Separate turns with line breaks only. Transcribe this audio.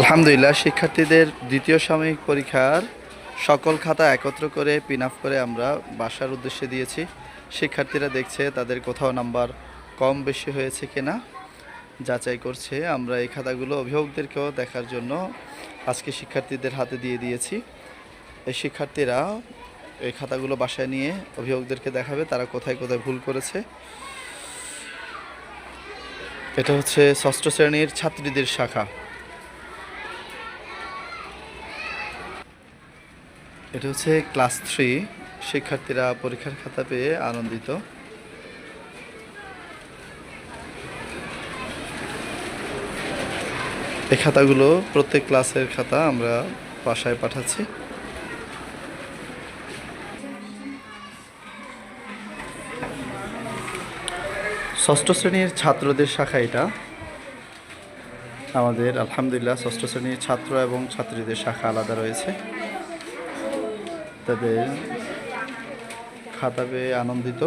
আলহামদুলিল্লাহ, শিক্ষার্থীদের দ্বিতীয় সাময়িক পরীক্ষার সকল খাতা একত্র করে পিন আপ করে আমরা বাসার উদ্দেশ্যে দিয়েছি। শিক্ষার্থীরা দেখছে তাদের কোথাও নাম্বার কম বেশি হয়েছে কিনা। যাচাই করছে আমরা এই খাতাগুলো অভিভাবকদেরকেও দেখার জন্য আজকে শিক্ষার্থীদের হাতে দিয়ে দিয়েছি। এই শিক্ষার্থীরা এই খাতাগুলো বাসায় নিয়ে অভিভাবকদেরকে দেখাবে তারা কোথায় কোথায় ভুল করেছে। এটা হচ্ছে ষষ্ঠ শ্রেণির ছাত্রীদের শাখা। এটা হচ্ছে ক্লাস থ্রি। শিক্ষার্থীরা পরীক্ষার খাতা পেয়ে আনন্দিত। এই খাতাগুলো প্রত্যেক ক্লাসের খাতা আমরা বাসায় পাঠাচ্ছি। ষষ্ঠ শ্রেণির ছাত্রদের শাখা এটা। আমাদের, আলহামদুলিল্লাহ, ষষ্ঠ শ্রেণির ছাত্র এবং ছাত্রীদের শাখা আলাদা রয়েছে। তাদের খাতা পেয়ে আনন্দিত।